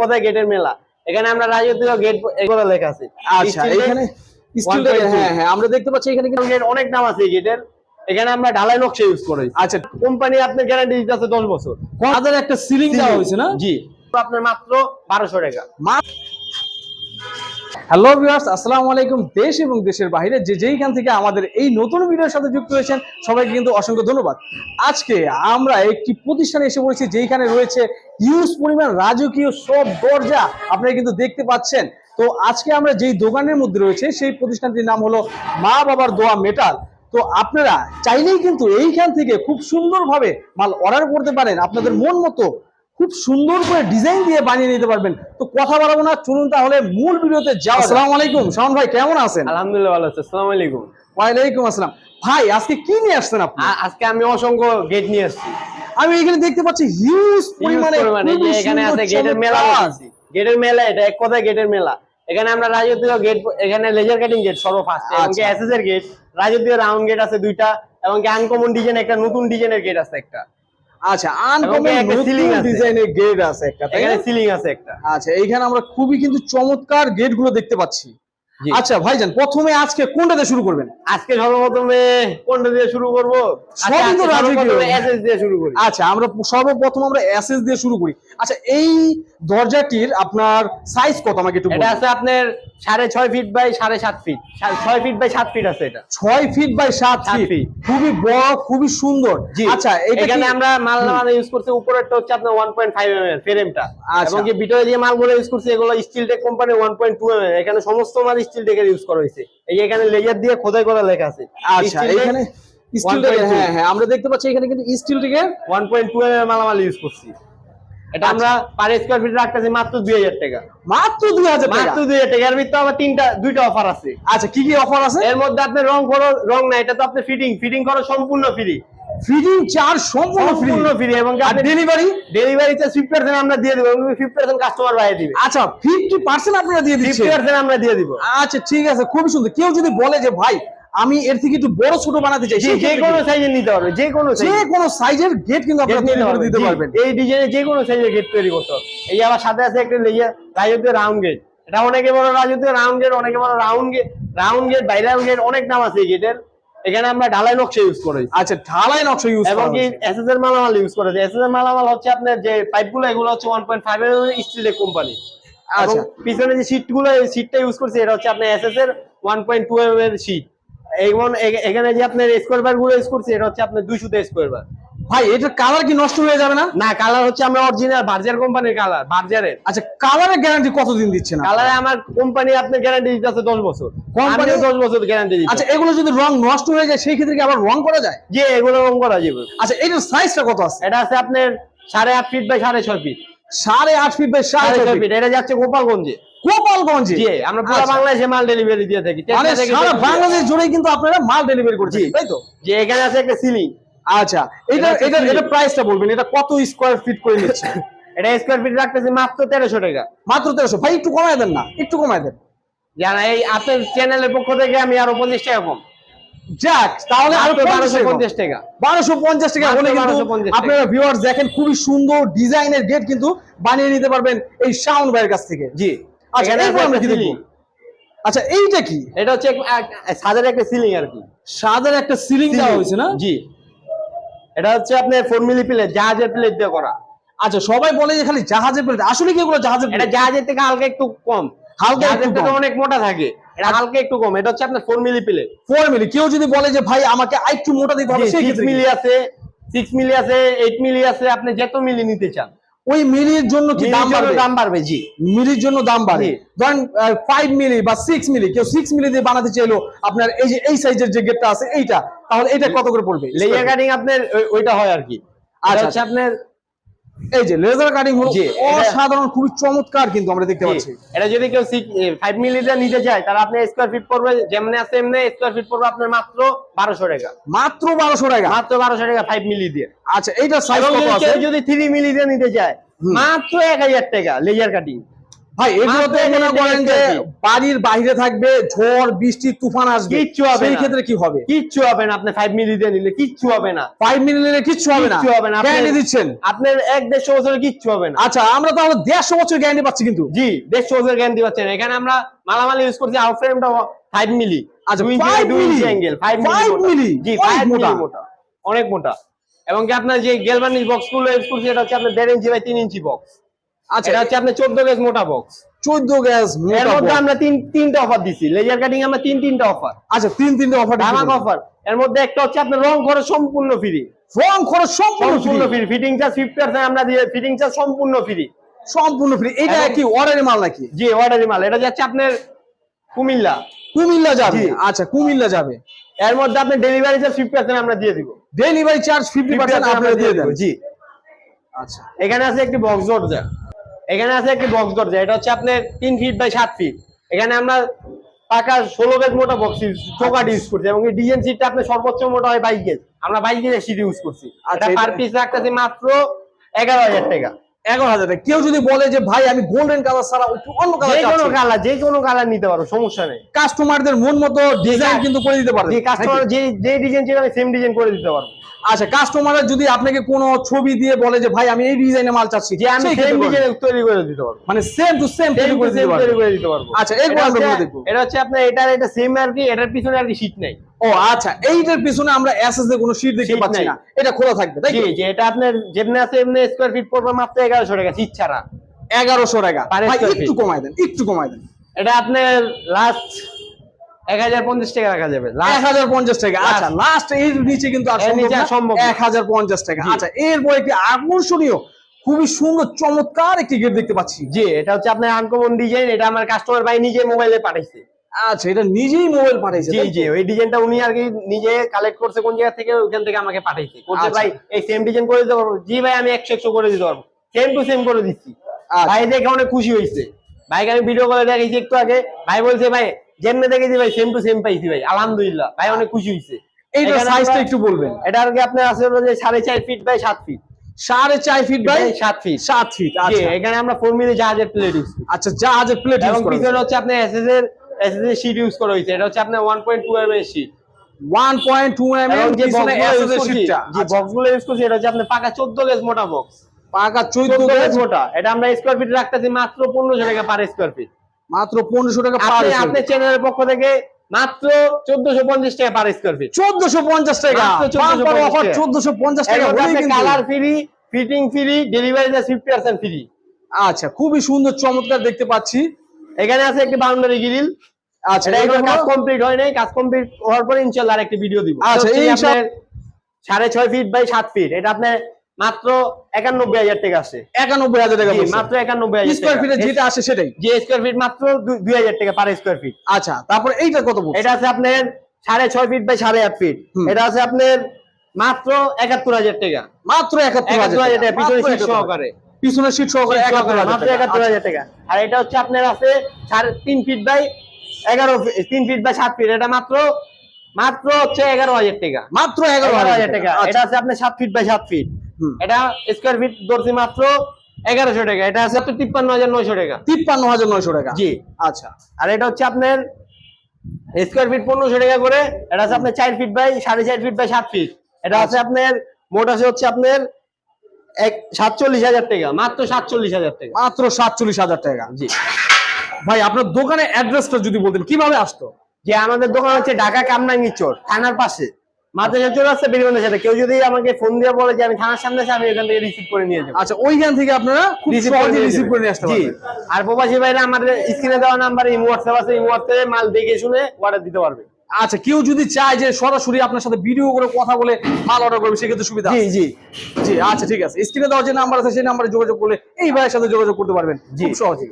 কোথায় গেটের মেলা? এখানে আমরা রাজকীয় গেট এগুলো লেখা আছে। আচ্ছা এখানে হ্যাঁ হ্যাঁ আমরা দেখতে পাচ্ছি এখানে অনেক নাম আছে গেটের এখানে আমরা ঢালাই নকশা ইউজ করি আচ্ছা। কোম্পানি আপনার গ্যারান্টি দিতে আছে দশ বছর। একটা সিলিং দেওয়া হয়েছে না? জি। আপনার মাত্র বারোশো টাকা। হ্যালো ভিউয়ার্স আসসালামু আলাইকুম। দেশ এবং দেশের বাইরে যে যেইখান থেকে আমাদের এই নতুন ভিডিওর সাথে যুক্ত হয়েছেন, সবাইকে কিন্তু অসংখ্য ধন্যবাদ। আজকে আমরা একটি প্রতিষ্ঠানে এসে পড়েছি যেইখানে রয়েছে হিউজ পরিমাণ রাজকীয় সব দরজা আপনারা কিন্তু দেখতে পাচ্ছেন। তো আজকে আমরা যেই দোকানের মধ্যে রয়েছে, সেই প্রতিষ্ঠানটির নাম হলো মা বাবার দোয়া মেটাল। তো আপনারা চাইলেই কিন্তু এইখান থেকে খুব সুন্দরভাবে মাল অর্ডার করতে পারেন। আপনাদের মন মতো খুব সুন্দর করে ডিজাইন দিয়ে বানিয়ে নিতে পারবেন। তো কথা বাড়াবো না চলুন তাহলে মূল ভিডিওতে যাও আসসালামু আলাইকুম। শাওন ভাই কেমন আছেন? আলহামদুলিল্লাহ ভালো আছে। আসসালামু আলাইকুম। ওয়ালাইকুম আসসালাম। ভাই আজকে কি নিয়ে আসছেন আপনি? আজকে আমি অসংখ্য গেট নিয়ে এসেছি আমি এখানে দেখতে পাচ্ছি হিউজ পরিমাণে এখানে আছে গেটের মেলা। বসেছি। গেটের মেলা এটা এক কথায় গেটের মেলা। এখানে আমরা রাজকীয় গেট এখানে লেজার কাটিং গেট সর্বফার্স্ট এবং আচ্ছা। এসএস এর গেট রাজকীয় রাউন্ড গেট আছে দুইটা এবং আনকমন ডিজাইন একটা নতুন ডিজাইনের গেট আছে একটা। আচ্ছা আনকমন ceiling ডিজাইনের গেট আছে একটা এখানে সিলিং আছে একটা। আচ্ছা এইখানে আমরা খুবই কিন্তু চমৎকার গেটগুলো দেখতে পাচ্ছি। আচ্ছা ভাইজান প্রথমে আজকে কোনটাতে শুরু করবেন? আজকে সর্বপ্রথমে কোনটা দিয়ে শুরু করব? সবই তো। এসএস দিয়ে শুরু করি। আচ্ছা আমরা সর্বপ্রথম আমরা এসএস দিয়ে শুরু করি। আচ্ছা এই দরজাটির আপনার সাইজ কত? আমাকে একটু এটা আছে আপনার সাড়ে ছয় ফিট বাই সাড়ে সাত ফিট ছয় ফিট বাই সাত ফিট আছে এটা। ছয় ফিট বাই সাত ফিট খুবই বড় খুবই সুন্দর। আচ্ছা এখানে আমরা মাল মানে ইউজ করছি উপরেরটা হচ্ছে আপনার 1.5 mm এর ফ্রেমটা আচ্ছা। এবং যে ভিতরে যে মালগুলো ইউজ করছি এগুলো স্টিল টেক কোম্পানি 1.2 mm এখানে সমস্ত মাল স্টিল টেকের ইউজ করা হয়েছে। এই এখানে লেজার দিয়ে খোদাই করা লেখা আছে। আচ্ছা এখানে স্টিল 1.2 হ্যাঁ হ্যাঁ আমরা দেখতে পাচ্ছি এখানে কিন্তু স্টিল টিকের 1.2 mm মালামাল ইউজ করছি। এটা আচ্ছা। আমরা পার স্কয়ার ফিট রাখতেছি মাত্র 2000 টাকা। মাত্র টাকা? মাত্র 2000 টাকা। এর ভিতরে আবার তিনটা দুইটা অফার আছে। আচ্ছা কি কি অফার আছে? এর মধ্যে আপনি রং করো রং না এটা তো আপনি ফিটিং ফিটিং করো সম্পূর্ণ ফ্রি ফিটিং চার্জ সম্পূর্ণ ফ্রি সম্পূর্ণ ফ্রি এবং আর ডেলিভারি ডেলিভারিতে 50% আমরা দিয়ে দেব এবং 50% কাস্টমার বাইরে দিবে। আচ্ছা ফিফটি পার্সেন্ট আপনারা দিয়ে দিচ্ছেন? 50% আমরা দিয়ে দিব। আচ্ছা ঠিক আছে খুবই সুন্দর। কেউ যদি বলে যে ভাই আমি এর থেকে একটু বড় ছোট বানাতে চাই যে কোনো কি? সাইজে নিতে পারবে যে কোনো যে কোনো সাইজের গেট কিন্তু আপনারা তৈরি করে দিতে পারবেন। এই ডিজাইনে যে কোনো সাইজের গেট তৈরি করতে হবে। এই যে আমার সাথে আছে একটা লেজার রাজকীয় রাউন্ড গেট এটা অনেকে বড় রাজকীয় রাউন্ড গেট অনেকে বড় রাউন্ড গেট রাউন্ড গেট বাইরাল গেট অনেক নাম আছে এই গেটের এখানে আমরা ঢালাই নকশা ইউজ করি আচ্ছা ঢালাই নকশা ইউজ এবং কি। এসএস এর মালামাল ইউজ করেছে এসএস এর মালামাল হচ্ছে আপনার যে পাইপগুলো এগুলো হচ্ছে 1.5 এর স্টিলের কোম্পানি আচ্ছা। পিছনে যে শীটগুলো এই শীটটা ইউজ করছে এটা হচ্ছে আপনার এসএস এর 1.2 এম এর শীট এবং এখানে যে আপনার স্কোয়ার বারগুলো ইউজ করছে এটা হচ্ছে আপনার 200 তে স্কোয়ার বার ভাই এটার কালার কি নষ্ট হয়ে যাবে না? না কালার হচ্ছে আমরা অরিজিনাল বার্জার কোম্পানির কালার বার্জারের আচ্ছা কালারের গ্যারান্টি কতদিন দিচ্ছে না? কালারে আমার কোম্পানি আপনার গ্যারান্টি দিতে আছে 10 বছর। কোম্পানি 10 বছর গ্যারান্টি দিচ্ছে আচ্ছা এগুলো যদি রং নষ্ট হয়ে যায় সেই ক্ষেত্রে কি আবার রং করা যায়? যে এগুলো রং করা যাবে। আচ্ছা এটার সাইজটা কত আছে? এটা আছে আপনার সাড়ে আট ফিট বাই সাড়ে ছয় ফিট সাড়ে আট ফিট বাই সাড়ে সাড়ে ছয় ছয় ফিট ফিট এটা যাচ্ছে গোপালগঞ্জে। গোপালগঞ্জে। জি আমরা পুরো আচ্ছা। বাংলাদেশে মাল ডেলিভারি দিয়ে থাকি। মানে সারা বাংলাদেশ জুড়ে কিন্তু আপনারা মাল ডেলিভারি করছেন তাই তো? যে এখানে আছে একটা সিলিং আচ্ছা এটা এটা এটা এটা প্রাইসটা বলবেন এটা কত স্কোয়ার ফিট করে নিচ্ছে? এটা স্কোয়ার ফিট রাখতেছি মাত্র তেরোশো টাকা। মাত্র তেরোশো। ভাই একটু কমায় দেন না একটু কমায় দেন। জানা এই আপনার চ্যানেলের পক্ষ থেকে আমি আরও পঞ্চাশ টাকা কম। যাক তাহলে আরও বারোশো পঞ্চাশ টাকা। বারোশো পঞ্চাশ টাকা মাত্র হলে কিন্তু আপনারা ভিউয়ার্স দেখেন খুবই সুন্দর ডিজাইনের গেট কিন্তু বানিয়ে নিতে পারবেন এই শাওন ভাইয়ের কাছ থেকে। জি। আচ্ছা এরপর আমরা কি দেখব? আচ্ছা এইটা কি? এটা হচ্ছে সাদের একটা সিলিং আর কি। সাদের একটা সিলিং দেওয়া হয়েছে না? জি। এটা হচ্ছে আপনার ফোর মিলি প্লেট জাহাজের প্লেট দিয়ে করা। আচ্ছা সবাই বলে যে খালি জাহাজের প্লেট আসলে কি এগুলো জাহাজের এটা জাহাজের থেকে হালকা একটু কম। হালকা একটু অনেক মোটা থাকে। এটা হালকা একটু কম। এটা হচ্ছে আপনার four milli plate four milli কেউ যদি বলে যে ভাই আমাকে মোটা দিতে হবে সিক্স মিলি আছে সিক্স মিলি আছে এইট মিলি আছে আপনি যত মিলি নিতে চান। ওই মিলির জন্য কি দাম বাড়বে? দাম বাড়বে জি। মিলির জন্য দাম বাড়ে। ধরেন ফাইভ মিলি বা সিক্স মিলি কেউ সিক্স মিলি দিয়ে বানাতে চাইলো আপনার এই যে এই সাইজের যে গেটটা আছে এইটা তাহলে এটা কত করে পড়বে? লেয়ার কাটিং আপনার ওইটা হয় আর কি। আচ্ছা, আচ্ছা হচ্ছে আপনার এই যে লেজার কাটিং হলো অসাধারণ খুবই চমৎকার কিন্তু আমরা দেখতে পাচ্ছি। এটা যদি কেউ 5 মিলিমিটার নিতে চায় তাহলে আপনি স্কোয়ার ফিট পড়বে যেমন আছে এমনি স্কোয়ার ফিট পড়বে আপনার মাত্র বারোশো টাকা। মাত্র বারোশো টাকা? মাত্র বারোশো টাকা ফাইভ মিলি দিয়ে। আচ্ছা এইটা সাইজ কত আছে? যদি থ্রি মিলি দিয়ে নিতে চায় মাত্র এক হাজার টাকা লেজার কাটিং ভাই এগুলো তো মাত্র যে বাড়ির বাইরে থাকবে ঝড় বৃষ্টি তুফান আসবে। কিচ্ছু হবে সেই ক্ষেত্রে কি হবে? কিচ্ছু হবে না। আপনি মিলি দিয়ে নিলে কিচ্ছু হবে না। ফাইভ মিনিটে কিচ্ছু হবে না। কিচ্ছু হবে না। আপনি- দিচ্ছেন। আপনার এক দেড়শো বছরে কিচ্ছু হবে না। আচ্ছা আমরা তাহলে দেড়শো বছর গ্যারান্টি পাচ্ছি কিন্তু। জি দেড়শো বছর গ্যারান্টি পাচ্ছেন। এখানে আমরা মালামাল ইউজ করছি আউট ফ্রেমটা ফাইভ মিলি আচ্ছা, 5 মিলি? অ্যাঙ্গেল ফাইভ 5 মিলি? জি অনেক ফাইভ মোটা। মিলি মোটা। অনেক মোটা। এবং কি আপনার যে গেলভানিশ বক্সগুলো ইউজ করছি এটা হচ্ছে আপনার দেড় ইঞ্চি বাই তিন ইঞ্চি বক্স আচ্ছা এটা হচ্ছে আপনার চোদ্দ গেজ মোটা বক্স চোদ্দ গ্যাস এর মধ্যে আমরা তিন তিনটা অফার দিছি। লেজার কাটিং আমরা তিন তিনটা অফার আচ্ছা তিন তিনটে অফার ধামাক অফার এর মধ্যে একটা হচ্ছে আপনার রং খরচ সম্পূর্ণ ফ্রি রং খরচ সম্পূর্ণ free fitting charge fifty percent আমরা দিয়ে ফিটিং চার্জ সম্পূর্ণ ফ্রি সম্পূর্ণ ফ্রি এটা কি অর্ডারের মাল নাকি? জি অর্ডারি মাল। এটা যাচ্ছে আপনার কুমিল্লা। কুমিল্লা যাবে। আচ্ছা কুমিল্লা যাবে। এর মধ্যে আপনি ডেলিভারি চার্জ ফিফটি পার্সেন্ট আমরা দিয়ে দিব। ডেলিভারি চার্জ ফিফটি 50% পার্সেন্ট আপনারা দিয়ে দেন। জি। আচ্ছা। এখানে আছে একটি বক্স দরজা এখানে আছে একটি বক্স দরজা এটা হচ্ছে আপনার তিন ফিট বাই সাত ফিট এখানে আমরা পাকা ষোলো গেজ মোটা বক্স চোকাট ইউজ করছি এবং এই ডিজাইন সিটটা আপনার সর্বোচ্চ মোটা হয় বাইশ গেজ আমরা বাইশ গেজের সিট ইউজ করছি। আচ্ছা, এটা পার পিস রাখতেছি মাত্র এগারো হাজার টাকা। এগারো হাজার টাকা। কেউ যদি বলে যে ভাই আমি গোল্ডেন কালার ছাড়া অন্য যে কোনো কালার কালার যে কোনো কালার নিতে পারো সমস্যা নেই। কাস্টমারদের মন মতো ডিজাইন কিন্তু করে দিতে পারবে। কাস্টমার যে যে ডিজাইন ছিল আমি সেম ডিজাইন করে দিতে পারব। আচ্ছা কাস্টমাররা যদি আপনাকে কোনো ছবি দিয়ে বলে যে ভাই আমি এই ডিজাইনের মাল চাচ্ছি যে আমি সেম ডিজাইন তৈরি করে দিতে পারব। মানে সেম টু সেম সেম করে দিতে পারবে তৈরি করে দিতে পারব। আচ্ছা, এরপর আমরা দেখব। এটা হচ্ছে আপনার এটার এটা সেম আর কি এটার পিছনে আর কি শীট নাই। ও আচ্ছা এইটার পিছনে আমরা এসএস এর কোনো শীট দেখতে পাচ্ছি না। এটা খোলা থাকবে তাই জি যে এটা আপনার যেমনি আছে এমনি স্কোয়ার ফিট পড়বে মাত্র এগারোশো টাকা শীত ছাড়া। এগারোশো টাকা। ভাই একটু। কমাই দেন একটু কমাই দেন। এটা আপনার লাস্ট এক হাজার পঞ্চাশ টাকা রাখা যাবে। এক লাস্ট হাজার পঞ্চাশ টাকা। আচ্ছা লাস্ট এর নিচে কিন্তু আর সম্ভব টাকা। আচ্ছা এরপরে আকর্ষণীয় খুবই সুন্দর চমৎকার একটি গেট দেখতে পাচ্ছি। জি এটা হচ্ছে আপনার আনকমন ডিজাইন এটা আমার কাস্টমার ভাই নিজে মোবাইলে পাঠাইছে। আচ্ছা এটা নিজেই মোবাইল জি? জি ওই ডিজাইনটা উনি আর কি নিজে কালেক্ট করছে কোন জায়গা থেকে ওইখান থেকে আমাকে পাঠাইছে। আচ্ছা। ভাই এই সেম ডিজাইন করে দিতে পারব। জি ভাই আমি একশো একশো করে দিতে পারব। সেম টু সেম করে দিচ্ছি। আচ্ছা। ভাই দেখে অনেক খুশি হয়েছে। ভাইকে আমি ভিডিও কলে দেখেছি একটু আগে। ভাই বলছে ভাই যেমনি দেখেছি ভাই সেম টু সেম পাইছি ভাই আলহামদুলিল্লাহ ভাই অনেক খুশি হয়েছে এখানে সাইজটা একটু বলবেন। এটা আর কি আপনার আছে হলো যে সাড়ে চার ফিট বাই সাত ফিট সাড়ে চার ফিট বাই সাত ফিট সাত ফিট আচ্ছা। এখানে আমরা ফোর মিলি জাহাজের প্লেট ইউজ আচ্ছা জাহাজের প্লেট এবং ইউজ করা পিছনে হচ্ছে আপনার এসএস এর এসএস এর শীট ইউজ করা হয়েছে এটা হচ্ছে আপনার ওয়ান পয়েন্ট টু এম এর sheet one point two M M যে বক্সগুলো শীটটা যে বক্সগুলো ইউজ করছি এটা হচ্ছে আপনার পাকা চোদ্দ গেজ মোটা বক্স পাকা চোদ্দ চোদ্দ গজ গেজ মোটা। এটা আমরা স্কোয়ার ফিট রাখতেছি মাত্র পনেরোশো টাকা পার স্কোয়ার ফিট মাত্র পনেরোশো টাকা আপনার চ্যানেলের পক্ষ থেকে মাত্র চোদ্দশো পঞ্চাশ টাকা পার স্কোয়ার ফিট চোদ্দশো পঞ্চাশ টাকা। অফার চোদ্দশো পঞ্চাশ টাকা। Colour free fitting free delivery fifty percent free আচ্ছা খুবই সুন্দর চমৎকার দেখতে পাচ্ছি। এখানে আছে একটি বাউন্ডারি গ্রিল আচ্ছা এটা এটা এখনও কাজ কমপ্লিট হয় নাই। কাজ কমপ্লিট হওয়ার পরে ইনশাল্লাহ আরেকটি ভিডিও দিব। আচ্ছা, সাড়ে ছয় ফিট বাই সাত ফিট এটা আপনার মাত্র একানব্বই হাজার টাকা আসে একানব্বই হাজার টাকা মাত্র একানব্বই হাজার স্কোয়ার ফিটে যেটা আসে সেটাই? যে স্কোয়ার ফিট মাত্র দুই হাজার টাকা পার স্কোয়ার ফিট আচ্ছা তারপর এইটা কত এটা আছে আপনার সাড়ে ছয় ফিট বাই সাড়ে আট ফিট এটা আছে আপনার মাত্র একাত্তর হাজার টাকা। মাত্র একাত্তর হাজার টাকা। পিছনে সিট সহকারে। পিছনে সিট সহকারে মাত্র। একাত্তর হাজার টাকা। আর এটা হচ্ছে আপনার আছে সাড়ে তিন ফিট বাই এগারো তিন ফিট বাই সাত ফিট এটা মাত্র মাত্র হচ্ছে এগারো হাজার টাকা। মাত্র এগারো হাজার টাকা। আচ্ছা। এটা আছে আপনার সাত ফিট বাই সাত ফিট। এটা স্কোয়ার ফিট ধরছি মাত্র এগারোশো টাকা। এটা আছে আপনার তিপ্পান্ন হাজার নয়শো টাকা। তিপ্পান্ন হাজার নয়শো টাকা। জি। আচ্ছা। আর এটা হচ্ছে আপনার স্কোয়ার ফিট পনেরোশো টাকা করে। এটা আছে আপনার চার ফিট বাই সাড়ে চার ফিট বাই সাত ফিট এটা আছে আপনার মোট আছে হচ্ছে আপনার এক সাতচল্লিশ হাজার টাকা মাত্র সাতচল্লিশ হাজার টাকা। মাত্র সাতচল্লিশ হাজার টাকা। জি। ভাই আপনার দোকানে অ্যাড্রেসটা যদি বলতেন কীভাবে আসতো? যে আমাদের দোকান হচ্ছে ঢাকা কামরাঙ্গি চোর থানার পাশে। মাদ্রাসা চলে আসছে সাথে। কেউ যদি আমাকে ফোন দিয়ে বলে যে আমি থানার সামনে আছি আমি এখান থেকে রিসিভ করে নিয়ে যাব। আচ্ছা ওইখান থেকে আপনারা খুব করে সহজে রিসিভ করে নিয়ে আসতে পারবেন আর প্রবাসী ভাইরা আমাদের স্ক্রিনে দেওয়া নাম্বারে ইমো হোয়াটসঅ্যাপ আছে ইমো হোয়াটসঅ্যাপে মাল দেখে শুনে অর্ডার দিতে পারবে। আচ্ছা কেউ যদি চায় যে সরাসরি আপনার সাথে ভিডিও করে কথা বলে মাল অর্ডার করবে সেক্ষেত্রে সুবিধা জি জি। জি আচ্ছা ঠিক আছে। স্ক্রিনে দেওয়া যে নাম্বার আছে সেই নাম্বারে যোগাযোগ করলে এই ভাইয়ের সাথে যোগাযোগ করতে পারবেন। জি। খুব সহজে